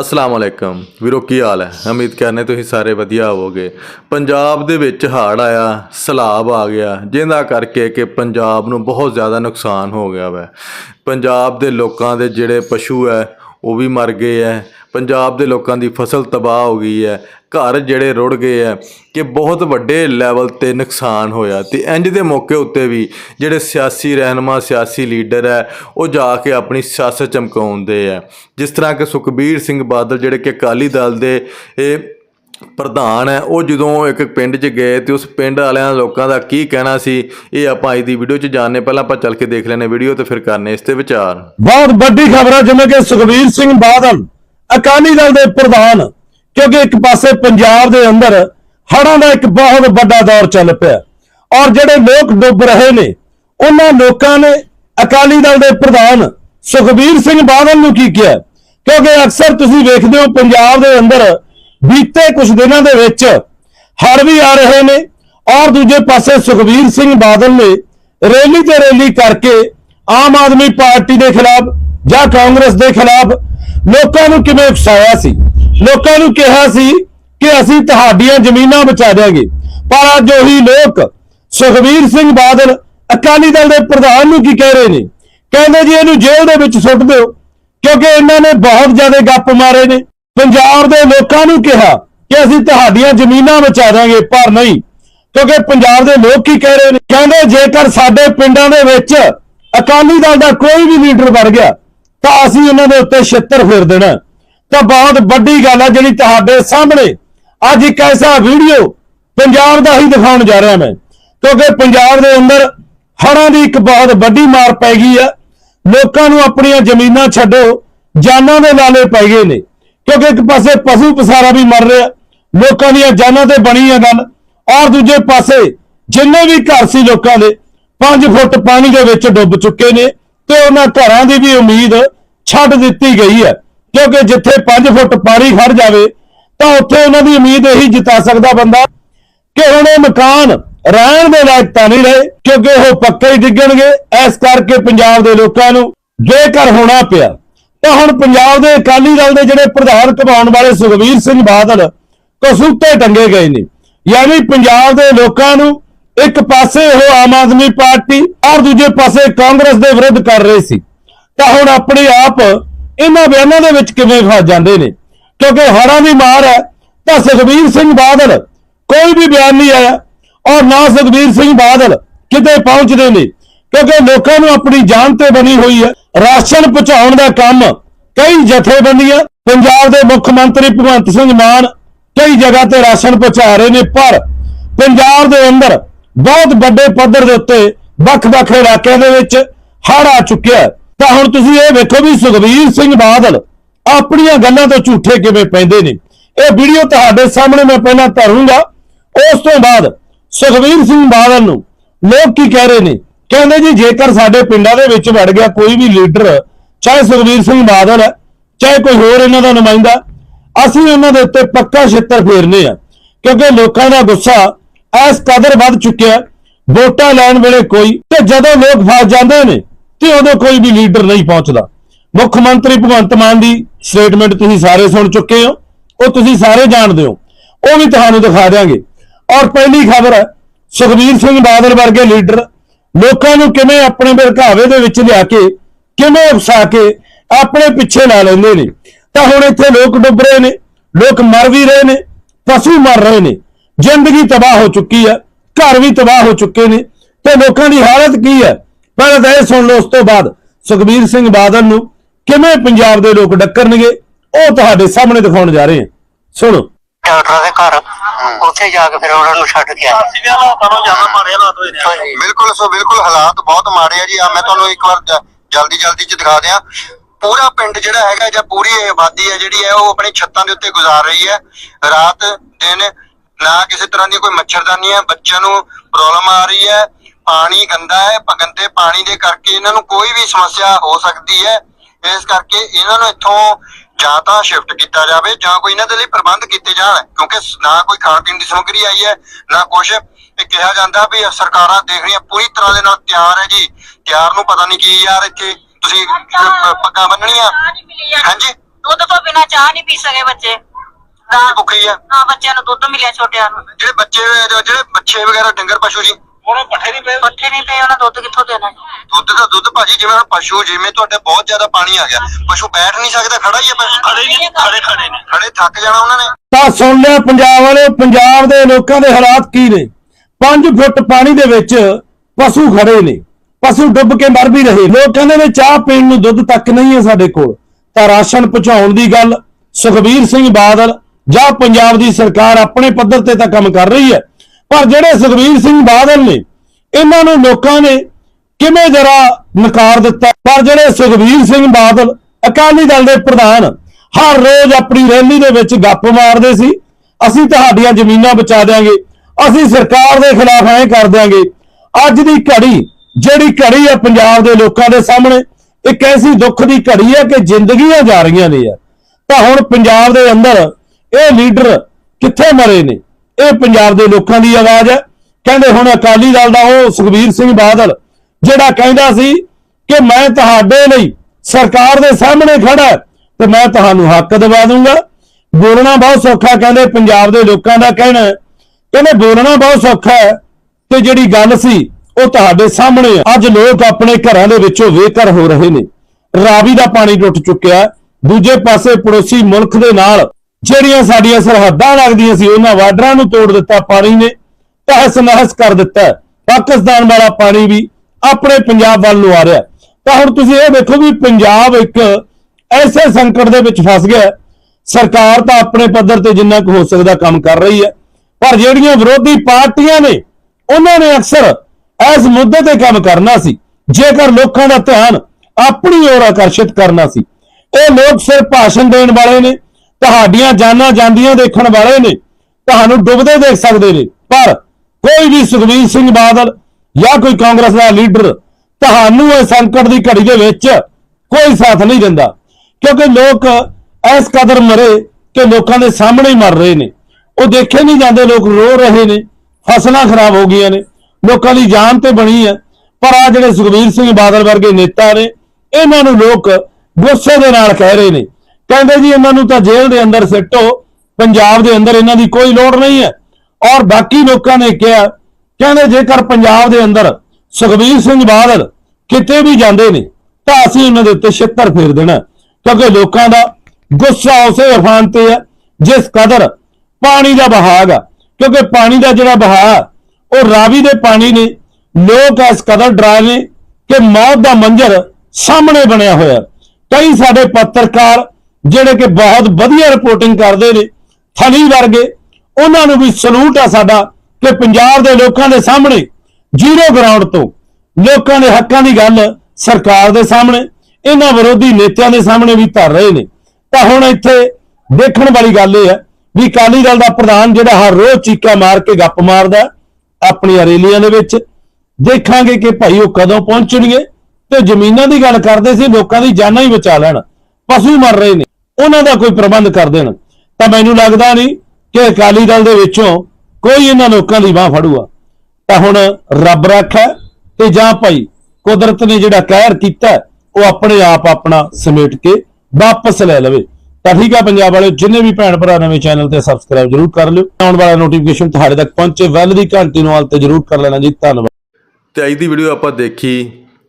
ਅਸਲਾਮ ਵਾਲੇਕਮ ਵੀਰੋ, ਕੀ ਹਾਲ ਹੈ? ਉਮੀਦ ਕਰਨੇ ਤੁਸੀਂ ਸਾਰੇ ਵਧੀਆ ਹੋਵੋਗੇ। ਪੰਜਾਬ ਦੇ ਵਿੱਚ ਹੜ੍ਹ ਆਇਆ, ਸਲਾਬ ਆ ਗਿਆ ਜਿਹਦਾ ਕਰਕੇ ਕਿ ਪੰਜਾਬ ਨੂੰ ਬਹੁਤ ਜ਼ਿਆਦਾ ਨੁਕਸਾਨ ਹੋ ਗਿਆ ਵੈ। ਪੰਜਾਬ ਦੇ ਲੋਕਾਂ ਦੇ ਜਿਹੜੇ ਪਸ਼ੂ ਹੈ, ਉਹ ਵੀ ਮਰ ਗਏ ਹੈ। ਪੰਜਾਬ ਦੇ ਲੋਕਾਂ ਦੀ ਫਸਲ ਤਬਾਹ ਹੋ ਗਈ ਹੈ। ਘਰ ਜਿਹੜੇ ਰੁੜ ਗਏ ਹੈ ਕਿ ਬਹੁਤ ਵੱਡੇ ਲੈਵਲ ਤੇ ਨੁਕਸਾਨ ਹੋਇਆ ਤੇ ਇੰਜ ਦੇ ਮੌਕੇ ਉੱਤੇ ਵੀ ਜਿਹੜੇ ਸਿਆਸੀ ਰਹਿਨਮਾ, ਸਿਆਸੀ ਲੀਡਰ ਹੈ, ਉਹ ਜਾ ਕੇ ਆਪਣੀ ਸਿਆਸਤ ਚਮਕਾਉਂਦੇ ਹੈ ਜਿਸ ਤਰ੍ਹਾਂ ਕਿ ਸੁਖਬੀਰ ਸਿੰਘ ਬਾਦਲ ਜਿਹੜੇ ਕਿ ਅਕਾਲੀ ਦਲ ਦੇ ਇਹ ਪ੍ਰਧਾਨ ਹੈ, ਉਹ ਜਦੋਂ ਇੱਕ ਪਿੰਡ 'ਚ ਗਏ ਤੇ ਉਸ ਪਿੰਡ ਵਾਲਿਆਂ ਲੋਕਾਂ ਦਾ ਕੀ ਕਹਿਣਾ ਸੀ, ਇਹ ਆਪਾਂ ਅੱਜ ਦੀ ਵੀਡੀਓ 'ਚ ਜਾਣਨੇ, ਪਹਿਲਾਂ ਆਪਾਂ ਚੱਲ ਕੇ ਦੇਖ ਲੈਨੇ ਵੀਡੀਓ ਤੇ ਫਿਰ ਕਰਨੇ ਇਸ ਤੇ ਵਿਚਾਰ। ਬਹੁਤ ਵੱਡੀ ਖਬਰ ਹੈ, ਜਿਵੇਂ ਕਿ ਸੁਖਬੀਰ ਸਿੰਘ ਬਾਦਲ ਅਕਾਲੀ ਦਲ ਦੇ ਪ੍ਰਧਾਨ ਕਿਉਂਕਿ ਇੱਕ ਪਾਸੇ ਪੰਜਾਬ ਦੇ ਅੰਦਰ ਹੜ੍ਹਾਂ ਦਾ ਇੱਕ ਬਹੁਤ ਵੱਡਾ ਦੌਰ ਚੱਲ ਪਿਆ ਔਰ ਜਿਹੜੇ ਲੋਕ ਡੁੱਬ ਰਹੇ ਨੇ, ਉਹਨਾਂ ਲੋਕਾਂ ਨੇ ਅਕਾਲੀ ਦਲ ਦੇ ਪ੍ਰਧਾਨ ਸੁਖਬੀਰ ਸਿੰਘ ਬਾਦਲ ਨੂੰ ਕੀ ਕਿਹਾ? ਕਿਉਂਕਿ ਅਕਸਰ ਤੁਸੀਂ ਵੇਖਦੇ ਹੋ ਪੰਜਾਬ ਦੇ ਅੰਦਰ ਬੀਤੇ ਕੁਝ ਦਿਨਾਂ ਦੇ ਵਿੱਚ ਹੜ੍ਹ ਵੀ ਆ ਰਹੇ ਨੇ ਔਰ ਦੂਜੇ ਪਾਸੇ ਸੁਖਬੀਰ ਸਿੰਘ ਬਾਦਲ ਨੇ ਰੈਲੀ ਤੇ ਰੈਲੀ ਕਰਕੇ ਆਮ ਆਦਮੀ ਪਾਰਟੀ ਦੇ ਖਿਲਾਫ ਜਾਂ ਕਾਂਗਰਸ ਦੇ ਖਿਲਾਫ ਲੋਕਾਂ ਨੂੰ ਕਿਵੇਂ ਉਕਸਾਇਆ ਸੀ? ਲੋਕਾਂ ਨੂੰ ਕਿਹਾ ਸੀ ਕਿ ਅਸੀਂ ਤੁਹਾਡੀਆਂ ਜ਼ਮੀਨਾਂ ਬਚਾ ਦਿਆਂਗੇ। ਪਰ ਅੱਜ ਉਹੀ ਲੋਕ ਸੁਖਬੀਰ ਸਿੰਘ ਬਾਦਲ ਅਕਾਲੀ ਦਲ ਦੇ ਪ੍ਰਧਾਨ ਨੂੰ ਕੀ ਕਹਿ ਰਹੇ ਨੇ? ਕਹਿੰਦੇ ਜੀ ਇਹਨੂੰ ਜੇਲ੍ਹ ਦੇ ਵਿੱਚ ਸੁੱਟ ਦਿਓ, ਕਿਉਂਕਿ ਇਹਨਾਂ ਨੇ ਬਹੁਤ ਜ਼ਿਆਦਾ ਗੱਪ ਮਾਰੇ ਨੇ। ਪੰਜਾਬ ਦੇ ਲੋਕਾਂ ਨੂੰ ਕਿਹਾ ਕਿ ਅਸੀਂ ਤੁਹਾਡੀਆਂ ਜ਼ਮੀਨਾਂ ਬਚਾ ਦਾਂਗੇ ਪਰ ਨਹੀਂ। ਕਿਉਂਕਿ ਪੰਜਾਬ ਦੇ ਲੋਕ ਕੀ ਕਹਿ ਰਹੇ ਨੇ? ਕਹਿੰਦੇ ਜੇਕਰ ਸਾਡੇ ਪਿੰਡਾਂ ਦੇ ਵਿੱਚ ਅਕਾਲੀ ਦਲ ਦਾ ਕੋਈ ਵੀ ਲੀਡਰ ਵੜ ਗਿਆ, ਤਾਂ ਅਸੀਂ ਇਹਨਾਂ ਦੇ ਉੱਤੇ ਛਿੱਤਰ ਫੇਰ ਦੇਣਾ। ਤਾਂ ਬਹੁਤ ਵੱਡੀ ਗੱਲ ਹੈ ਜਿਹੜੀ ਤੁਹਾਡੇ ਸਾਹਮਣੇ ਅੱਜ ਇੱਕ ਐਸਾ ਵੀਡੀਓ ਪੰਜਾਬ ਦਾ ਹੀ ਦਿਖਾਉਣ ਜਾ ਰਿਹਾ ਮੈਂ। ਕਿਉਂਕਿ ਪੰਜਾਬ ਦੇ ਅੰਦਰ ਹੜ੍ਹਾਂ ਦੀ ਇੱਕ ਬਹੁਤ ਵੱਡੀ ਮਾਰ ਪੈ ਗਈ ਹੈ ਲੋਕਾਂ ਨੂੰ ਆਪਣੀਆਂ ਜ਼ਮੀਨਾਂ ਛੱਡੋ, ਜਾਨਾਂ ਦੇ ਲਾਲੇ ਪੈ ਗਏ ਨੇ। ਕਿਉਂਕਿ ਇੱਕ ਪਾਸੇ ਪਸ਼ੂ ਪਸਾਰਾ ਵੀ ਮਰ ਰਿਹਾ, ਲੋਕਾਂ ਦੀਆਂ ਜਾਨਾਂ ਤੇ ਬਣੀ ਹੈ ਗੱਲ। ਔਰ ਦੂਜੇ ਪਾਸੇ ਜਿੰਨੇ ਵੀ ਘਰ ਸੀ ਲੋਕਾਂ ਦੇ 5 ਫੁੱਟ ਪਾਣੀ ਦੇ ਵਿੱਚ ਡੁੱਬ ਚੁੱਕੇ ਨੇ ਤੇ ਉਹਨਾਂ ਘਰਾਂ ਦੀ ਵੀ ਉਮੀਦ ਛੱਡ ਦਿੱਤੀ ਗਈ ਹੈ ਕਿਉਂਕਿ ਜਿੱਥੇ 5 ਫੁੱਟ ਪਾਣੀ ਖੜ ਜਾਵੇ, ਤਾਂ ਉੱਥੇ ਉਹਨਾਂ ਦੀ ਉਮੀਦ ਇਹੀ ਜਿਤਾ ਸਕਦਾ ਬੰਦਾ ਕਿ ਹੁਣ ਇਹ ਮਕਾਨ ਰਹਿਣ ਦੇ ਲਾਇਕ ਤਾਂ ਨਹੀਂ ਰਹੇ, ਕਿਉਂਕਿ ਉਹ ਪੱਕੇ ਹੀ ਡਿੱਗਣਗੇ। ਇਸ ਕਰਕੇ ਪੰਜਾਬ ਦੇ ਲੋਕਾਂ ਨੂੰ ਬੇਘਰ ਹੋਣਾ ਪਿਆ, ਤਾਂ ਹੁਣ ਪੰਜਾਬ ਦੇ ਅਕਾਲੀ ਦਲ ਦੇ ਜਿਹੜੇ ਪ੍ਰਧਾਨ ਕਮਾਉਣ ਵਾਲੇ ਸੁਖਵੀਰ ਸਿੰਘ ਬਾਦਲ ਕਸੂਤੇ ਟੰਗੇ ਗਏ ਨੇ। ਯਾਨੀ ਪੰਜਾਬ ਦੇ ਲੋਕਾਂ ਨੂੰ ਇੱਕ ਪਾਸੇ ਉਹ ਆਮ ਆਦਮੀ ਪਾਰਟੀ ਔਰ ਦੂਜੇ ਪਾਸੇ ਕਾਂਗਰਸ ਦੇ ਵਿਰੁੱਧ ਕਰ ਰਹੇ ਸੀ। ਤਾਂ ਹੁਣ ਆਪਣੇ ਆਪ ਇਹਨਾਂ ਬਿਆਨਾਂ ਦੇ ਵਿੱਚ ਕਿਵੇਂ ਫਸ ਜਾਂਦੇ ਨੇ? ਕਿਉਂਕਿ ਹੜ੍ਹਾਂ ਦੀ ਮਾਰ ਹੈ, ਤਾਂ ਸੁਖਬੀਰ ਸਿੰਘ ਬਾਦਲ ਕੋਈ ਵੀ ਬਿਆਨ ਨਹੀਂ ਆਇਆ ਔਰ ਨਾ ਸੁਖਬੀਰ ਸਿੰਘ ਬਾਦਲ ਕਿਤੇ ਪਹੁੰਚਦੇ ਨੇ। ਕਿਉਂਕਿ ਲੋਕਾਂ ਨੂੰ ਆਪਣੀ ਜਾਨ ਤੇ ਬਣੀ ਹੋਈ ਹੈ। ਰਾਸ਼ਨ ਪਹੁੰਚਾਉਣ ਦਾ ਕੰਮ ਕਈ ਜਥੇਬੰਦੀਆਂ, ਪੰਜਾਬ ਦੇ ਮੁੱਖ ਮੰਤਰੀ ਭਗਵੰਤ ਸਿੰਘ ਮਾਨ ਕਈ ਜਗ੍ਹਾ ਤੇ ਰਾਸ਼ਨ ਪਹੁੰਚਾ ਰਹੇ ਨੇ, ਪਰ ਪੰਜਾਬ ਦੇ ਅੰਦਰ ਬਹੁਤ ਵੱਡੇ ਪੱਧਰ ਦੇ ਉੱਤੇ ਵੱਖ-ਵੱਖ ਇਲਾਕਿਆਂ ਦੇ ਵਿੱਚ ਹੜ ਆ ਚੁੱਕਿਆ ਤਾਂ ਹੁਣ ਤੁਸੀਂ ਇਹ ਵੇਖੋ ਵੀ ਸੁਖਬੀਰ ਸਿੰਘ ਬਾਦਲ ਆਪਣੀਆਂ ਗੱਲਾਂ ਤੋਂ ਝੂਠੇ ਕਿਵੇਂ ਪੈਂਦੇ ਨੇ। ਇਹ ਵੀਡੀਓ ਤੁਹਾਡੇ ਸਾਹਮਣੇ ਮੈਂ ਪਹਿਲਾਂ ਧਰੂੰਗਾ। ਉਸ ਤੋਂ ਬਾਅਦ ਸੁਖਬੀਰ ਸਿੰਘ ਬਾਦਲ ਨੂੰ ਲੋਕ ਕੀ ਕਹਿ ਰਹੇ ਨੇ? ਕਹਿੰਦੇ ਜੀ, ਜੇਕਰ ਸਾਡੇ ਪਿੰਡਾਂ ਦੇ ਵਿੱਚ ਵੜ ਗਿਆ ਕੋਈ ਵੀ ਲੀਡਰ, ਚਾਹੇ ਸੁਖਬੀਰ ਸਿੰਘ ਬਾਦਲ ਹੈ, ਚਾਹੇ ਕੋਈ ਹੋਰ ਇਹਨਾਂ ਦਾ ਨੁਮਾਇੰਦਾ, ਅਸੀਂ ਉਹਨਾਂ ਦੇ ਉੱਤੇ ਪੱਕਾ ਛਿੱਤਰ ਫੇਰਨੇ ਆ। ਕਿਉਂਕਿ ਲੋਕਾਂ ਦਾ ਗੁੱਸਾ ਇਸ ਕਦਰ ਵੱਧ ਚੁੱਕਿਆ। ਵੋਟਾਂ ਲੈਣ ਵੇਲੇ ਕੋਈ, ਤੇ ਜਦੋਂ ਲੋਕ ਫਸ ਜਾਂਦੇ ਨੇ ਤੇ ਉਦੋਂ ਕੋਈ ਵੀ ਲੀਡਰ ਨਹੀਂ ਪਹੁੰਚਦਾ। ਮੁੱਖ ਮੰਤਰੀ ਭਗਵੰਤ ਮਾਨ ਦੀ ਸਟੇਟਮੈਂਟ ਤੁਸੀਂ ਸਾਰੇ ਸੁਣ ਚੁੱਕੇ ਹੋ, ਉਹ ਤੁਸੀਂ ਸਾਰੇ ਜਾਣਦੇ ਹੋ। ਉਹ ਵੀ ਤੁਹਾਨੂੰ ਦਿਖਾ ਦਿਆਂਗੇ। ਔਰ ਪਹਿਲੀ ਖਬਰ ਹੈ, ਸੁਖਬੀਰ ਸਿੰਘ ਬਾਦਲ ਵਰਗੇ ਲੀਡਰ ਲੋਕਾਂ ਨੂੰ ਕਿਵੇਂ ਆਪਣੇ ਭੜਕਾਵੇ ਦੇ ਵਿੱਚ ਲਿਆ ਕੇ, ਕਿਵੇਂ ਉਕਸਾ ਕੇ ਆਪਣੇ ਪਿੱਛੇ ਲਾ ਲੈਂਦੇ ਨੇ। ਤਾਂ ਹੁਣ ਇੱਥੇ ਲੋਕ ਡੁੱਬ ਰਹੇ ਨੇ, ਲੋਕ ਮਰ ਵੀ ਰਹੇ ਨੇ, ਪਸ਼ੂ ਮਰ ਰਹੇ ਨੇ। ਜ਼ਿੰਦਗੀ ਤਬਾਹ ਹੋ ਚੁੱਕੀ ਹੈ, ਘਰ ਵੀ ਤਬਾਹ ਹੋ ਚੁੱਕੇ ਨੇ। ਤੇ ਲੋਕਾਂ ਦੀ ਹਾਲਤ ਕੀ ਹੈ? ਪਹਿਲਾਂ ਤਾਂ ਇਹ ਸੁਣ ਲਓ ਉਸ ਤੋਂ ਬਾਅਦ ਸੁਖਬੀਰ ਸਿੰਘ ਬਾਦਲ ਨੂੰ ਕਿਵੇਂ ਪੰਜਾਬ ਦੇ ਲੋਕ ਡੱਕਰਨਗੇ ਉਹ ਤੁਹਾਡੇ ਸਾਹਮਣੇ ਦਿਖਾਉਣ ਜਾ ਰਹੇ ਹਾਂ। ਸੁਣੋ। ਡਾਕਟਰਾਂ ਦੇ ਘਰ ਉੱਥੇ ਜਾ ਕੇ ਫਿਰ ਉਹਨਾਂ ਨੂੰ ਛੱਡ ਕੇ ਆਏ। ਸੀਵੀਆਂ ਹਾਲਾਤਾਂ ਨੂੰ ਜ਼ਿਆਦਾ ਮਾੜੇ ਹਾਲਾਤ ਹੋਏ ਨੇ। ਹਾਂਜੀ। ਬਿਲਕੁਲ ਸੋ ਬਿਲਕੁਲ ਹਾਲਾਤ ਬਹੁਤ ਮਾੜੇ ਆ ਜੀ। ਆ ਮੈਂ ਤੁਹਾਨੂੰ ਇੱਕ ਵਾਰ ਜ- ਜਲਦੀ ਜਲਦੀ ਚ ਦਿਖਾ ਦਿਆਂ। ਪੂਰਾ ਪਿੰਡ ਜਿਹੜਾ ਹੈਗਾ ਜਾਂ ਪੂਰੀ ਇਹ ਆਬਾਦੀ ਹੈ ਜਿਹੜੀ ਹੈ ਉਹ ਆਪਣੀ ਛੱਤਾਂ ਦੇ ਉੱਤੇ ਗੁਜ਼ਾਰ ਰਹੀ ਹੈ ਰਾਤ ਦਿਨ ਨਾ ਕਿਸੇ ਤਰ੍ਹਾਂ ਦੀ ਕੋਈ ਮੱਛਰਦਾਨੀ ਹੈ ਬੱਚਿਆਂ ਨੂੰ ਪ੍ਰੋਬਲਮ ਆ ਰਹੀ ਹੈ ਪਾਣੀ ਗੰਦਾ ਹੈ ਗੰਦੇ ਪਾਣੀ ਦੇ ਕਰਕੇ ਇਹਨਾਂ ਨੂੰ ਕੋਈ ਵੀ ਸਮੱਸਿਆ ਹੋ ਸਕਦੀ ਹੈ। ਇਸ ਕਰਕੇ ਇਹਨਾਂ ਨੂੰ ਇੱਥੋਂ ਜਾਂ ਤਾਂ ਸ਼ਿਫਟ ਕੀਤਾ ਜਾਵੇ ਜਾਂ ਕੋਈ ਇਹਨਾਂ ਦੇ ਲਈ ਪ੍ਰਬੰਧ ਕੀਤੇ ਜਾਣ ਕਿਉਂਕਿ ਨਾ ਕੋਈ ਖਾਣ ਪੀਣ ਦੀ ਸਮੱਗਰੀ ਆਈ ਹੈ ਨਾ ਕੁਛ। ਇਹ ਕਿਹਾ ਜਾਂਦਾ ਵੀ ਸਰਕਾਰਾਂ ਦੇਖ ਰਹੀਆਂ ਪੂਰੀ ਤਰ੍ਹਾਂ ਦੇ ਨਾਲ ਤਿਆਰ ਹੈ ਜੀ। ਤਿਆਰ ਨੂੰ ਪਤਾ ਨਹੀਂ ਕੀ ਯਾਰ ਇੱਥੇ ਤੁਸੀਂ ਪੱਗਾਂ ਬੰਨਣੀਆਂ। ਹਾਂਜੀ। ਦੁੱਧ ਤੋਂ ਬਿਨਾ ਚਾਹ ਨਹੀਂ ਪੀ ਸਕੇ ਬੱਚੇ। ਭੁੱਖੀ ਆ? ਹਾਂ ਬੱਚਿਆਂ ਨੂੰ ਦੁੱਧ ਮਿਲਿਆ ਛੋਟਿਆਂ ਨੂੰ। ਜਿਹੜੇ ਬੱਚੇ ਜਿਹੜੇ ਬੱਚੇ ਵਗੈਰਾ ਡੰਗਰ ਪਸ਼ੂ ਜੀ ਉਹਨੂੰ ਪੱਠੇ ਨਹੀਂ ਪਏ। ਪੱਠੇ ਨਹੀਂ ਪਏ ਉਹਨਾਂ ਦੁੱਧ ਕਿੱਥੋਂ ਦੇਣਾ? ਦੁੱਧ ਦਾ ਦੁੱਧ ਭਾਜੀ ਜਿਵੇਂ ਹੁਣ ਪਸ਼ੂ ਜਿਵੇਂ ਤੁਹਾਡੇ ਬਹੁਤ ਜ਼ਿਆਦਾ ਪਾਣੀ ਆ ਗਿਆ। ਪਸ਼ੂ ਬੈਠ ਨਹੀਂ ਸਕਦਾ ਖੜਾ ਹੀ ਆ ਪਸ਼ੂ। ਖੜੇ ਨਹੀਂ ਖੜੇ ਖੜੇ ਨੇ ਖੜੇ ਥੱਕ ਜਾਣਾ ਉਹਨਾਂ ਨੇ। ਤਾਂ ਸੁਣ ਲਿਆ ਪੰਜਾਬ ਵਾਲੇ ਪੰਜਾਬ ਦੇ ਲੋਕਾਂ ਦੇ ਹਾਲਾਤ ਕੀ ਨੇ? 5 ਫੁੱਟ ਪਾਣੀ ਦੇ ਵਿੱਚ ਪਸ਼ੂ ਖੜੇ ਨੇ। ਪਸ਼ੂ ਡੁੱਬ ਕੇ ਮਰ ਵੀ ਰਹੇ। ਲੋਕ ਕਹਿੰਦੇ ਨੇ ਚਾਹ ਪੀਣ ਨੂੰ ਦੁੱਧ ਤੱਕ ਨਹੀਂ ਹੈ ਸਾਡੇ ਕੋਲ। ਤਾਂ ਰਾਸ਼ਨ ਪਹੁੰਚਾਉਣ ਦੀ ਗੱਲ ਸੁਖਬੀਰ ਸਿੰਘ ਬਾਦਲ ਜਾਂ ਪੰਜਾਬ ਦੀ ਸਰਕਾਰ ਆਪਣੇ ਪੱਧਰ ਤੇ ਤਾਂ ਕੰਮ ਕਰ ਰਹੀ ਹੈ। ਪਰ ਜਿਹੜੇ ਸੁਖਬੀਰ ਸਿੰਘ ਬਾਦਲ ਨੇ, ਇਹਨਾਂ ਨੂੰ ਲੋਕਾਂ ਨੇ ਕਿਵੇਂ ਜਰਾ ਨਕਾਰ ਦਿੱਤਾ? ਪਰ ਜਿਹੜੇ ਸੁਖਬੀਰ ਸਿੰਘ ਬਾਦਲ ਅਕਾਲੀ ਦਲ ਦੇ ਪ੍ਰਧਾਨ ਹਰ ਰੋਜ਼ ਆਪਣੀ ਰੈਲੀ ਦੇ ਵਿੱਚ ਗੱਪ ਮਾਰਦੇ ਸੀ, ਅਸੀਂ ਤੁਹਾਡੀਆਂ ਜ਼ਮੀਨਾਂ ਬਚਾ ਦਿਆਂਗੇ, ਅਸੀਂ ਸਰਕਾਰ ਦੇ ਖਿਲਾਫ ਐਂ ਕਰ ਦਿਆਂਗੇ। ਅੱਜ ਦੀ ਘੜੀ, ਜਿਹੜੀ ਘੜੀ ਹੈ ਪੰਜਾਬ ਦੇ ਲੋਕਾਂ ਦੇ ਸਾਹਮਣੇ, ਇੱਕ ਐਸੀ ਦੁੱਖ ਦੀ ਘੜੀ ਹੈ ਕਿ ਜ਼ਿੰਦਗੀਆਂ ਜਾ ਰਹੀਆਂ ਨੇ ਯਾਰ। ਤਾਂ ਹੁਣ ਪੰਜਾਬ ਦੇ ਅੰਦਰ ਇਹ ਲੀਡਰ ਕਿੱਥੇ ਮਰੇ ਨੇ? ਇਹ ਪੰਜਾਬ ਦੇ ਲੋਕਾਂ ਦੀ ਆਵਾਜ਼ ਹੈ। ਕਹਿੰਦੇ ਹੁਣ ਅਕਾਲੀ ਦਲ ਦਾ ਉਹ ਸੁਖਬੀਰ ਸਿੰਘ ਬਾਦਲ, ਜਿਹੜਾ ਕਹਿੰਦਾ ਸੀ ਕਿ ਮੈਂ ਤੁਹਾਡੇ ਲਈ ਸਰਕਾਰ ਦੇ ਸਾਹਮਣੇ ਖੜਾ ਤੇ ਮੈਂ ਤੁਹਾਨੂੰ ਹੱਕ ਦਿਵਾ ਦੂੰਗਾ ਬੋਲਣਾ ਬਹੁਤ ਸੌਖਾ ਕਹਿੰਦੇ ਪੰਜਾਬ ਦੇ ਲੋਕਾਂ ਦਾ ਕਹਿਣਾ ਕਹਿੰਦੇ ਬੋਲਣਾ ਬਹੁਤ ਸੌਖਾ ਹੈ, ਤੇ ਜਿਹੜੀ ਗੱਲ ਸੀ, ਉਹ ਤੁਹਾਡੇ ਸਾਹਮਣੇ ਹੈ। ਅੱਜ ਲੋਕ ਆਪਣੇ ਘਰਾਂ ਦੇ ਵਿੱਚੋਂ ਬੇਘਰ ਹੋ ਰਹੇ ਨੇ। ਰਾਵੀ ਦਾ ਪਾਣੀ ਟੁੱਟ ਚੁੱਕਿਆ ਦੂਜੇ ਪਾਸੇ ਪੜੋਸੀ ਮੁਲਕ ਦੇ ਨਾਲ ਜਿਹੜੀਆਂ ਸਾਡੀਆਂ ਸਰਹੱਦਾਂ ਲੱਗਦੀਆਂ ਸੀ, ਉਹਨਾਂ ਬਾਰਡਰਾਂ ਨੂੰ ਤੋੜ ਦਿੱਤਾ, ਪਾਣੀ ਨੇ ਤਹਿਸ ਨਹਿਸ ਕਰ ਦਿੱਤਾ। ਪਾਕਿਸਤਾਨ ਵਾਲਾ ਪਾਣੀ ਵੀ ਆਪਣੇ ਪੰਜਾਬ ਵੱਲ ਨੂੰ ਆ ਰਿਹਾ। ਤਾਂ ਹੁਣ ਤੁਸੀਂ ਇਹ ਦੇਖੋ ਵੀ ਪੰਜਾਬ ਇੱਕ ਐਸੇ ਸੰਕਟ ਦੇ ਵਿੱਚ ਫਸ ਗਿਆ। ਸਰਕਾਰ ਤਾਂ ਆਪਣੇ ਪੱਧਰ ਤੇ ਜਿੰਨਾ ਕੁ ਹੋ ਸਕਦਾ ਕੰਮ ਕਰ ਰਹੀ ਹੈ। ਪਰ ਜਿਹੜੀਆਂ ਵਿਰੋਧੀ ਪਾਰਟੀਆਂ ਨੇ, ਉਹਨਾਂ ਨੇ ਅਕਸਰ ਇਸ ਮੁੱਦੇ ਤੇ ਕੰਮ ਕਰਨਾ ਸੀ। ਜੇਕਰ ਲੋਕਾਂ ਦਾ ਧਿਆਨ ਆਪਣੀ ਓਰ ਆਕਰਸ਼ਿਤ ਕਰਨਾ ਸੀ। ਇਹ ਲੋਕ ਸਿਰਫ ਭਾਸ਼ਣ ਦੇਣ ਵਾਲੇ ਨੇ ਤੁਹਾਡੀਆਂ ਜਾਨਾਂ ਜਾਂਦੀਆਂ ਦੇਖਣ ਵਾਲੇ ਨੇ, ਤੁਹਾਨੂੰ ਡੁੱਬਦੇ ਦੇਖ ਸਕਦੇ ਨੇ। ਪਰ ਕੋਈ ਵੀ ਸੁਖਬੀਰ ਸਿੰਘ ਬਾਦਲ ਜਾਂ ਕੋਈ ਕਾਂਗਰਸ ਦਾ ਲੀਡਰ ਤੁਹਾਨੂੰ ਇਸ ਸੰਕਟ ਦੀ ਘੜੀ ਦੇ ਵਿੱਚ ਕੋਈ ਸਾਥ ਨਹੀਂ ਦਿੰਦਾ, ਕਿਉਂਕਿ ਲੋਕ ਇਸ ਕਦਰ ਮਰੇ ਕਿ ਲੋਕਾਂ ਦੇ ਸਾਹਮਣੇ ਹੀ ਮਰ ਰਹੇ ਨੇ। ਉਹ ਦੇਖੇ ਨਹੀਂ ਜਾਂਦੇ, ਲੋਕ ਰੋ ਰਹੇ ਨੇ, ਫਸਲਾਂ ਖਰਾਬ ਹੋ ਗਈਆਂ ਨੇ, ਲੋਕਾਂ ਦੀ ਜਾਨ ਤੇ ਬਣੀ ਹੈ। ਪਰ ਆ ਜਿਹੜੇ ਸੁਖਬੀਰ ਸਿੰਘ ਬਾਦਲ ਵਰਗੇ ਨੇਤਾ ਨੇ, ਇਹਨਾਂ ਨੂੰ ਲੋਕ ਗੁੱਸੇ ਦੇ ਨਾਲ ਕਹਿ ਰਹੇ ਨੇ। ਕਹਿੰਦੇ ਜੀ ਇਹਨਾਂ ਨੂੰ ਤਾਂ ਜੇਲ੍ਹ ਦੇ ਅੰਦਰ ਸਿੱਟੋ, ਪੰਜਾਬ ਦੇ ਅੰਦਰ ਇਹਨਾਂ ਦੀ ਕੋਈ ਲੋੜ ਨਹੀਂ ਹੈ। ਔਰ ਬਾਕੀ ਲੋਕਾਂ ਨੇ ਕਿਹਾ, ਕਹਿੰਦੇ ਜੇਕਰ ਪੰਜਾਬ ਦੇ ਅੰਦਰ ਸੁਖਬੀਰ ਸਿੰਘ ਬਾਦਲ ਕਿਤੇ ਵੀ ਜਾਂਦੇ ਨੇ, ਤਾਂ ਅਸੀਂ ਉਹਨਾਂ ਦੇ ਉੱਤੇ ਛਿੱਤਰ ਫੇਰ ਦੇਣਾ ਕਿਉਂਕਿ ਲੋਕਾਂ ਦਾ ਗੁੱਸਾ ਉਸੇ ਅਫਾਨ ਤੇ ਹੈ, ਜਿਸ ਕਦਰ ਪਾਣੀ ਦਾ ਵਹਾਅ ਹੈਗਾ ਕਿਉਂਕਿ ਪਾਣੀ ਦਾ ਜਿਹੜਾ ਵਹਾਅ ਉਹ ਰਾਵੀ ਦੇ ਪਾਣੀ ਨੇ, ਲੋਕ ਇਸ ਕਦਰ ਡਰਾਏ ਨੇ ਕਿ ਮੌਤ ਦਾ ਮੰਜ਼ਰ ਸਾਹਮਣੇ ਬਣਿਆ ਹੋਇਆ ਕਈ ਸਾਡੇ ਪੱਤਰਕਾਰ ਜਿਹੜੇ ਕਿ ਬਹੁਤ ਵਧੀਆ ਰਿਪੋਰਟਿੰਗ ਕਰਦੇ ਨੇ ਥਲੀ ਵਰਗੇ, ਉਹਨਾਂ ਨੂੰ ਵੀ ਸਲੂਟ ਆ ਸਾਡਾ ਕਿ ਪੰਜਾਬ ਦੇ ਲੋਕਾਂ ਦੇ ਸਾਹਮਣੇ, ਜ਼ੀਰੋ ਗਰਾਊਂਡ ਤੋਂ ਲੋਕਾਂ ਦੇ ਹੱਕਾਂ ਦੀ ਗੱਲ ਸਰਕਾਰ ਦੇ ਸਾਹਮਣੇ, ਇਹਨਾਂ ਵਿਰੋਧੀ ਨੇਤਿਆਂ ਦੇ ਸਾਹਮਣੇ ਵੀ ਧਰ ਰਹੇ ਨੇ। ਤਾਂ ਹੁਣ ਇੱਥੇ ਦੇਖਣ ਵਾਲੀ ਗੱਲ ਇਹ ਹੈ ਵੀ ਅਕਾਲੀ ਦਲ ਦਾ ਪ੍ਰਧਾਨ ਜਿਹੜਾ ਹਰ ਰੋਜ਼ ਚੀਕਾ ਮਾਰ ਕੇ ਗੱਪ ਮਾਰਦਾ ਆਪਣੀਆਂ ਰੈਲੀਆਂ ਦੇ ਵਿੱਚ, ਦੇਖਾਂਗੇ ਕਿ ਭਾਈ ਉਹ ਕਦੋਂ ਪਹੁੰਚਣਗੇ ਤੇ ਜ਼ਮੀਨਾਂ ਦੀ ਗੱਲ ਕਰਦੇ ਸੀ, ਲੋਕਾਂ ਦੀ ਜਾਨਾਂ ਹੀ ਬਚਾ ਲੈਣ। ਪਸ਼ੂ ਮਰ ਰਹੇ ਨੇ। ਉਹਨਾਂ ਦਾ ਕੋਈ ਪ੍ਰਬੰਧ ਕਰ ਦੇਣ। ਤਾਂ ਮੈਨੂੰ ਲੱਗਦਾ ਨਹੀਂ ਕਿ ਅਕਾਲੀ ਦਲ ਦੇ ਵਿੱਚੋਂ ਕੋਈ ਇਹਨਾਂ ਲੋਕਾਂ ਦੀ ਬਾਹ ਫੜੂਗਾ। ਤਾਂ ਹੁਣ ਰੱਬ ਰੱਖਾ ਤੇ ਜਾਂ ਭਾਈ ਕੁਦਰਤ ਨੇ ਜਿਹੜਾ ਕਹਿਰ ਕੀਤਾ, ਉਹ ਆਪਣੇ ਆਪ ਆਪਣਾ ਸਮੇਟ ਕੇ ਵਾਪਸ ਲੈ ਲਵੇ। ਤਾਂ ਠੀਕ ਆ ਪੰਜਾਬ ਵਾਲੇ ਜਿੰਨੇ ਵੀ ਭੈਣ ਭਰਾ ਨਵੇਂ ਚੈਨਲ ਤੇ ਸਬਸਕ੍ਰਾਈਬ ਜਰੂਰ ਕਰ ਲਿਓ। ਆਉਣ ਵਾਲਾ ਨੋਟੀਫਿਕੇਸ਼ਨ ਤੁਹਾਡੇ ਤੱਕ ਪਹੁੰਚੇ, ਵੈਲ ਦੀ ਘੰਟੀ ਨੂੰ ਹਾਲ ਤੇ ਜਰੂਰ ਕਰ ਲੈਣਾ ਜੀ। ਧੰਨਵਾਦ। ਤੇ ਅੱਜ ਦੀ ਵੀਡੀਓ ਆਪਾਂ ਦੇਖੀ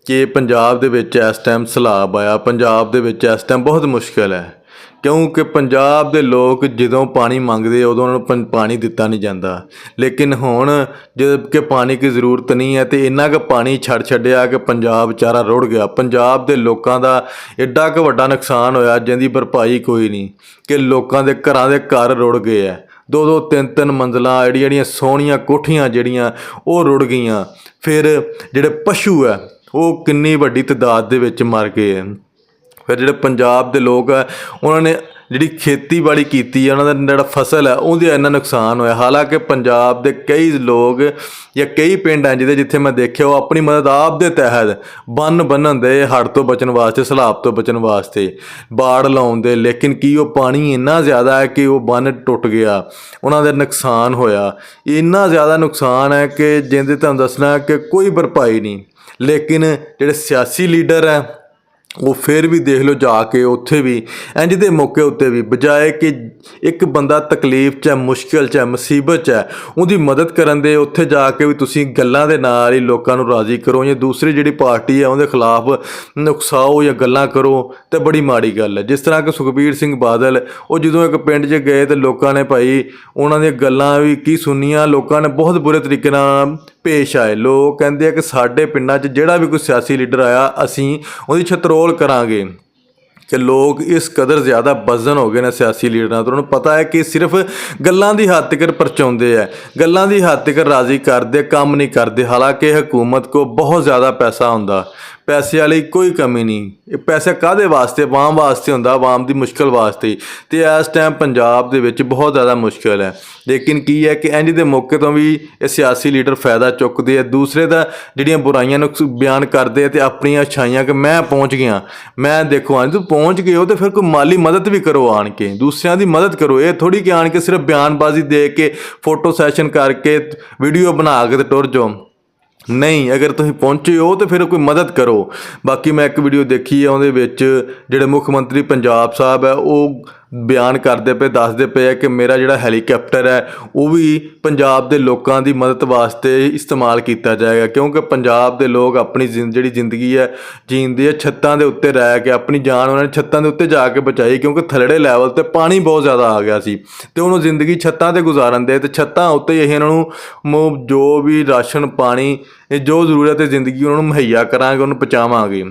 ਕਿ ਪੰਜਾਬ ਦੇ ਵਿੱਚ ਇਸ ਟਾਈਮ ਸਲਾਬ ਆਇਆ। ਪੰਜਾਬ ਦੇ ਵਿੱਚ ਇਸ ਟਾਈਮ ਬਹੁਤ ਮੁਸ਼ਕਲ ਹੈ। ਕਿਉਂਕਿ ਪੰਜਾਬ ਦੇ ਲੋਕ ਜਦੋਂ ਪਾਣੀ ਮੰਗਦੇ ਉਦੋਂ ਉਹਨਾਂ ਨੂੰ ਪੰ- ਪਾਣੀ ਦਿੱਤਾ ਨਹੀਂ ਜਾਂਦਾ। ਲੇਕਿਨ ਹੁਣ ਜਦ ਕਿ ਪਾਣੀ ਦੀ ਜ਼ਰੂਰਤ ਨਹੀਂ ਹੈ, ਤੇ ਇੰਨਾ ਕੁ ਪਾਣੀ ਛੱਡ ਛੱਡਿਆ ਕਿ ਪੰਜਾਬ ਵਿਚਾਰਾ ਰੁੜ ਗਿਆ। ਪੰਜਾਬ ਦੇ ਲੋਕਾਂ ਦਾ ਐਡਾ ਕੁ ਵੱਡਾ ਨੁਕਸਾਨ ਹੋਇਆ, ਜਿਹਦੀ ਭਰਪਾਈ ਕੋਈ ਨਹੀਂ, ਕਿ ਲੋਕਾਂ ਦੇ ਘਰਾਂ ਦੇ ਘਰ ਰੁੜ ਗਏ ਆ। ਦੋ ਦੋ ਤਿੰਨ ਤਿੰਨ ਮੰਜ਼ਲਾਂ ਜਿਹੜੀਆਂ ਜਿਹੜੀਆਂ ਸੋਹਣੀਆਂ ਕੋਠੀਆਂ ਜਿਹੜੀਆਂ, ਉਹ ਰੁੜ ਗਈਆਂ। ਫਿਰ ਜਿਹੜੇ ਪਸ਼ੂ ਆ, ਉਹ ਕਿੰਨੀ ਵੱਡੀ ਤਦਾਦ ਦੇ ਵਿੱਚ ਮਰ ਗਏ ਆ। ਫਿਰ ਜਿਹੜੇ ਪੰਜਾਬ ਦੇ ਲੋਕ ਆ, ਉਹਨਾਂ ਨੇ ਜਿਹੜੀ ਖੇਤੀਬਾੜੀ ਕੀਤੀ ਆ, ਉਹਨਾਂ ਦਾ ਜਿਹੜਾ ਫਸਲ ਹੈ ਉਹਦੇ ਇੰਨਾ ਨੁਕਸਾਨ ਹੋਇਆ। ਹਾਲਾਂਕਿ ਪੰਜਾਬ ਦੇ ਕਈ ਲੋਕ ਜਾਂ ਕਈ ਪਿੰਡ ਆ ਜਿਹਦੇ ਜਿੱਥੇ ਮੈਂ ਦੇਖਿਆ, ਉਹ ਆਪਣੀ ਮਦਦ ਆਪ ਦੇ ਤਹਿਤ ਬੰਨ ਬੰਨਣ ਦੇ ਹੜ੍ਹ ਤੋਂ ਬਚਣ ਵਾਸਤੇ, ਸਲਾਬ ਤੋਂ ਬਚਣ ਵਾਸਤੇ ਬਾੜ ਲਾਉਂਦੇ, ਲੇਕਿਨ ਕੀ ਉਹ ਪਾਣੀ ਇੰਨਾ ਜ਼ਿਆਦਾ ਹੈ ਕਿ ਉਹ ਬੰਨ ਟੁੱਟ ਗਿਆ, ਉਹਨਾਂ ਦਾ ਨੁਕਸਾਨ ਹੋਇਆ। ਇੰਨਾ ਜ਼ਿਆਦਾ ਨੁਕਸਾਨ ਹੈ ਕਿ ਜਿੰਦੇ ਤੁਹਾਨੂੰ ਦੱਸਣਾ ਕਿ ਕੋਈ ਭਰਪਾਈ ਨਹੀਂ। ਲੇਕਿਨ ਜਿਹੜੇ ਸਿਆਸੀ ਲੀਡਰ ਹੈ ਉਹ ਫਿਰ ਵੀ ਦੇਖ ਲਓ ਜਾ ਕੇ ਉੱਥੇ ਵੀ ਇੰਜ ਦੇ ਮੌਕੇ ਉੱਤੇ ਵੀ, ਬਜਾਏ ਕਿ ਇੱਕ ਬੰਦਾ ਤਕਲੀਫ 'ਚ ਹੈ, ਮੁਸ਼ਕਿਲ 'ਚ ਹੈ, ਮੁਸੀਬਤ 'ਚ ਹੈ, ਉਹਦੀ ਮਦਦ ਕਰਨ ਦੇ ਉੱਥੇ ਜਾ ਕੇ ਵੀ ਤੁਸੀਂ ਗੱਲਾਂ ਦੇ ਨਾਲ ਹੀ ਲੋਕਾਂ ਨੂੰ ਰਾਜ਼ੀ ਕਰੋ ਜਾਂ ਦੂਸਰੀ ਜਿਹੜੀ ਪਾਰਟੀ ਹੈ ਉਹਦੇ ਖਿਲਾਫ ਨੁਕਸਾਓ ਜਾਂ ਗੱਲਾਂ ਕਰੋ, ਤੇ ਬੜੀ ਮਾੜੀ ਗੱਲ ਹੈ। ਜਿਸ ਤਰ੍ਹਾਂ ਕਿ ਸੁਖਬੀਰ ਸਿੰਘ ਬਾਦਲ, ਉਹ ਜਦੋਂ ਇੱਕ ਪਿੰਡ 'ਚ ਗਏ ਤੇ ਲੋਕਾਂ ਨੇ ਭਾਈ ਉਹਨਾਂ ਦੀਆਂ ਗੱਲਾਂ ਵੀ ਕੀ ਸੁਣੀਆਂ, ਲੋਕਾਂ ਨੇ ਬਹੁਤ ਬੁਰੇ ਤਰੀਕੇ ਨਾਲ ਪੇਸ਼ ਆਏ। ਲੋਕ ਕਹਿੰਦੇ ਆ ਕਿ ਸਾਡੇ ਪਿੰਡਾਂ 'ਚ ਜਿਹੜਾ ਵੀ ਕੋਈ ਸਿਆਸੀ ਲੀਡਰ ਆਇਆ, ਅਸੀਂ ਉਹਦੀ ਛਤਰੋਲ ਕਰਾਂਗੇ। ਕਿ ਲੋਕ ਇਸ ਕਦਰ ਜ਼ਿਆਦਾ ਬਜ਼ਨ ਹੋ ਗਏ ਨੇ ਸਿਆਸੀ ਲੀਡਰਾਂ ਤੋਂ। ਉਹਨਾਂ ਨੂੰ ਪਤਾ ਹੈ ਕਿ ਸਿਰਫ ਗੱਲਾਂ ਦੀ ਹੱਦ ਤੱਕ ਪਰਚਾਉਂਦੇ ਆ। ਗੱਲਾਂ ਦੀ ਹੱਦ ਤੱਕ ਰਾਜ਼ੀ ਕਰਦੇ, ਕੰਮ ਨਹੀਂ ਕਰਦੇ। ਹਾਲਾਂਕਿ ਹਕੂਮਤ ਕੋ ਬਹੁਤ ਜ਼ਿਆਦਾ ਪੈਸਾ ਹੁੰਦਾ। ਪੈਸੇ ਵਾਲੀ ਕੋਈ ਕਮੀ ਨਹੀਂ। ਇਹ ਪੈਸਾ ਕਾਦੇ ਵਾਸਤੇ? ਆਵਾਮ ਵਾਸਤੇ ਹੁੰਦਾ ਆਵਾਮ ਦੀ ਮੁਸ਼ਕਲ ਵਾਸਤੇ। ਤੇ ਇਸ ਟਾਈਮ ਪੰਜਾਬ ਦੇ ਵਿੱਚ ਬਹੁਤ ਜ਼ਿਆਦਾ ਮੁਸ਼ਕਲ ਹੈ। ਲੇਕਿਨ ਕੀ ਹੈ ਕਿ ਇੰਜ ਦੇ ਮੌਕੇ ਤੋਂ ਵੀ ਇਹ ਸਿਆਸੀ ਲੀਡਰ ਫਾਇਦਾ ਚੁੱਕਦੇ ਆ। ਦੂਸਰੇ ਦਾ ਜਿਹੜੀਆਂ ਬੁਰਾਈਆਂ ਨੂੰ ਬਿਆਨ ਕਰਦੇ ਆ ਤੇ ਆਪਣੀਆਂ ਅੱਛਾਈਆਂ ਕਿ ਮੈਂ ਪਹੁੰਚ ਗਿਆ। ਮੈਂ ਦੇਖੋ ਆਂ ਤੂੰ ਪਹੁੰਚ ਗਏ ਹੋ ਤੇ ਫਿਰ ਕੋਈ ਮਾਲੀ ਮਦਦ ਵੀ ਕਰੋ ਆਣ ਕੇ। ਦੂਸਰਿਆਂ ਦੀ ਮਦਦ ਕਰੋ। ਇਹ ਥੋੜੀ ਕਿ ਆਣ ਕੇ ਸਿਰਫ ਬਿਆਨਬਾਜ਼ੀ ਦੇ ਕੇ, ਫੋਟੋ ਸੈਸ਼ਨ ਕਰਕੇ, ਵੀਡੀਓ ਬਣਾ ਕੇ ਤੇ ਟੁਰ ਜਾਓ। ਨਹੀਂ, ਅਗਰ ਤੁਸੀਂ ਪਹੁੰਚੇ ਹੋ ਤਾਂ ਫਿਰ ਕੋਈ ਮਦਦ ਕਰੋ। ਬਾਕੀ ਮੈਂ ਇੱਕ ਵੀਡੀਓ ਦੇਖੀ ਹੈ ਉਹਦੇ ਵਿੱਚ ਜਿਹੜੇ ਮੁੱਖ ਮੰਤਰੀ ਪੰਜਾਬ ਸਾਹਿਬ ਹੈ ਉਹ ਬਿਆਨ ਕਰਦੇ ਪਏ, ਦੱਸਦੇ ਪਏ ਆ ਕਿ ਮੇਰਾ ਜਿਹੜਾ ਹੈਲੀਕਾਪਟਰ ਹੈ, ਉਹ ਵੀ ਪੰਜਾਬ ਦੇ ਲੋਕਾਂ ਦੀ ਮਦਦ ਵਾਸਤੇ ਇਸਤੇਮਾਲ ਕੀਤਾ ਜਾਏਗਾ। ਕਿਉਂਕਿ ਪੰਜਾਬ ਦੇ ਲੋਕ ਆਪਣੀ ਜ਼ਿੰ- ਜਿਹੜੀ ਜ਼ਿੰਦਗੀ ਹੈ, ਜੀਂਦੇ ਆ ਛੱਤਾਂ ਦੇ ਉੱਤੇ ਰਹਿ ਕੇ, ਆਪਣੀ ਜਾਨ ਉਹਨਾਂ ਨੇ ਛੱਤਾਂ ਦੇ ਉੱਤੇ ਜਾ ਕੇ ਬਚਾਈ, ਕਿਉਂਕਿ ਥੱਲੜੇ ਲੈਵਲ ਤੇ ਪਾਣੀ ਬਹੁਤ ਜ਼ਿਆਦਾ ਆ ਗਿਆ ਸੀ। ਤੇ ਉਹਨੂੰ ਜ਼ਿੰਦਗੀ ਛੱਤਾਂ ਤੇ ਗੁਜ਼ਾਰਨ ਦੇ, ਤੇ ਛੱਤਾਂ ਉੱਤੇ ਇਹ ਅਸੀਂ ਇਹਨਾਂ ਨੂੰ ਮੋ- ਜੋ ਵੀ ਰਾਸ਼ਨ, ਪਾਣੀ ਜੋ ਜ਼ਰੂਰਤ ਹੈ ਜ਼ਿੰਦਗੀ, ਉਹਨਾਂ ਨੂੰ ਮੁਹੱਈਆ ਕਰਾਂਗੇ, ਉਹਨੂੰ ਪਹੁੰਚਾਵਾਂਗੇ।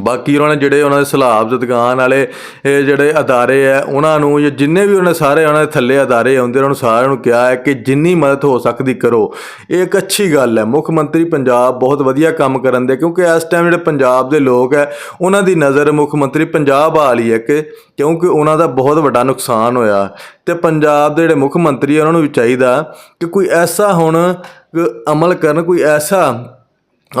ਬਾਕੀ ਉਹਨਾਂ ਨੇ ਜਿਹੜੇ ਉਹਨਾਂ ਦੇ ਸਲਾਬ ਦੁਕਾਨ ਵਾਲੇ, ਇਹ ਜਿਹੜੇ ਅਦਾਰੇ ਆ, ਉਹਨਾਂ ਨੂੰ ਜਾਂ ਜਿੰਨੇ ਵੀ ਉਹਨਾਂ ਸਾਰੇ ਉਹਨਾਂ ਦੇ ਥੱਲੇ ਅਦਾਰੇ ਆਉਂਦੇ ਉਹਨਾਂ ਨੂੰ ਸਾਰਿਆਂ ਨੂੰ ਕਿਹਾ ਹੈ ਕਿ ਜਿੰਨੀ ਮਦਦ ਹੋ ਸਕਦੀ ਕਰੋ। ਇਹ ਇੱਕ ਅੱਛੀ ਗੱਲ ਹੈ। ਮੁੱਖ ਮੰਤਰੀ ਪੰਜਾਬ ਬਹੁਤ ਵਧੀਆ ਕੰਮ ਕਰਨ ਦੇ, ਕਿਉਂਕਿ ਇਸ ਟਾਈਮ ਜਿਹੜੇ ਪੰਜਾਬ ਦੇ ਲੋਕ ਹੈ, ਉਹਨਾਂ ਦੀ ਨਜ਼ਰ ਮੁੱਖ ਮੰਤਰੀ ਪੰਜਾਬ ਵਾਲੀ ਹੈ ਕਿ, ਕਿਉਂਕਿ ਉਹਨਾਂ ਦਾ ਬਹੁਤ ਵੱਡਾ ਨੁਕਸਾਨ ਹੋਇਆ। ਤੇ ਪੰਜਾਬ ਦੇ ਜਿਹੜੇ ਮੁੱਖ ਮੰਤਰੀ ਉਹਨਾਂ ਨੂੰ ਵੀ ਚਾਹੀਦਾ ਕਿ ਕੋਈ ਐਸਾ ਹੁਣ ਅਮਲ ਕਰਨ, ਕੋਈ ਐਸਾ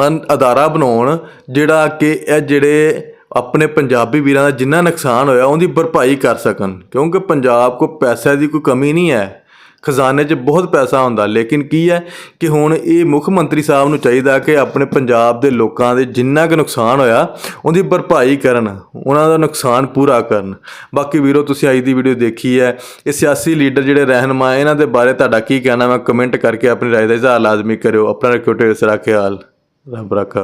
ਅਨ- ਅਦਾਰਾ ਬਣਾਉਣ ਜਿਹੜਾ ਕਿ ਇਹ ਜਿਹੜੇ ਆਪਣੇ ਪੰਜਾਬੀ ਵੀਰਾਂ ਦਾ ਜਿੰਨਾ ਨੁਕਸਾਨ ਹੋਇਆ ਉਹਦੀ ਭਰਪਾਈ ਕਰ ਸਕਣ। ਕਿਉਂਕਿ ਪੰਜਾਬ ਕੋ ਪੈਸੇ ਦੀ ਕੋਈ ਕਮੀ ਨਹੀਂ ਹੈ। ਖਜ਼ਾਨੇ 'ਚ ਬਹੁਤ ਪੈਸਾ ਹੁੰਦਾ, ਲੇਕਿਨ ਕੀ ਹੈ ਕਿ ਹੁਣ ਇਹ ਮੁੱਖ ਮੰਤਰੀ ਸਾਹਿਬ ਨੂੰ ਚਾਹੀਦਾ ਕਿ ਆਪਣੇ ਪੰਜਾਬ ਦੇ ਲੋਕਾਂ ਦੇ ਜਿੰਨਾ ਕੁ ਨੁਕਸਾਨ ਹੋਇਆ, ਉਹਦੀ ਭਰਪਾਈ ਕਰਨ, ਉਹਨਾਂ ਦਾ ਨੁਕਸਾਨ ਪੂਰਾ ਕਰਨ। ਬਾਕੀ ਵੀਰੋ, ਤੁਸੀਂ ਅੱਜ ਦੀ ਵੀਡੀਓ ਦੇਖੀ ਹੈ, ਇਹ ਸਿਆਸੀ ਲੀਡਰ ਜਿਹੜੇ ਰਹਿਨਮਾ, ਇਹਨਾਂ ਦੇ ਬਾਰੇ ਤੁਹਾਡਾ ਕੀ ਕਹਿਣਾ? ਮੈਂ ਕਮੈਂਟ ਕਰਕੇ ਆਪਣੀ ਰਾਏ ਦਾ ਇਜ਼ਹਾਰ ਲਾਜ਼ਮੀ ਕਰਿਓ। ਆਪਣਾ ਰੱਖਿਓ ਢੇਰ ਖਿਆਲ। ਰੱਬ ਰੱਖਾ